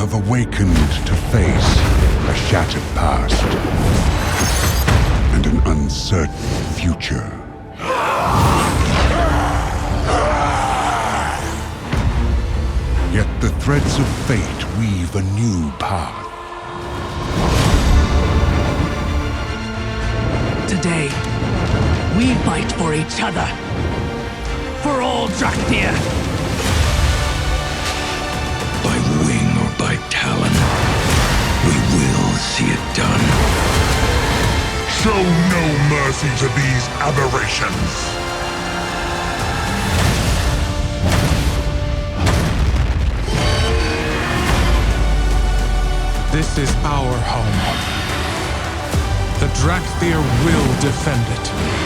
have awakened to face a shattered past and an uncertain future. Yet the threads of fate weave a new path. Today, we fight for each other. For all Drakthir. Show no mercy to these aberrations. This is our home. The Drakthir will defend it.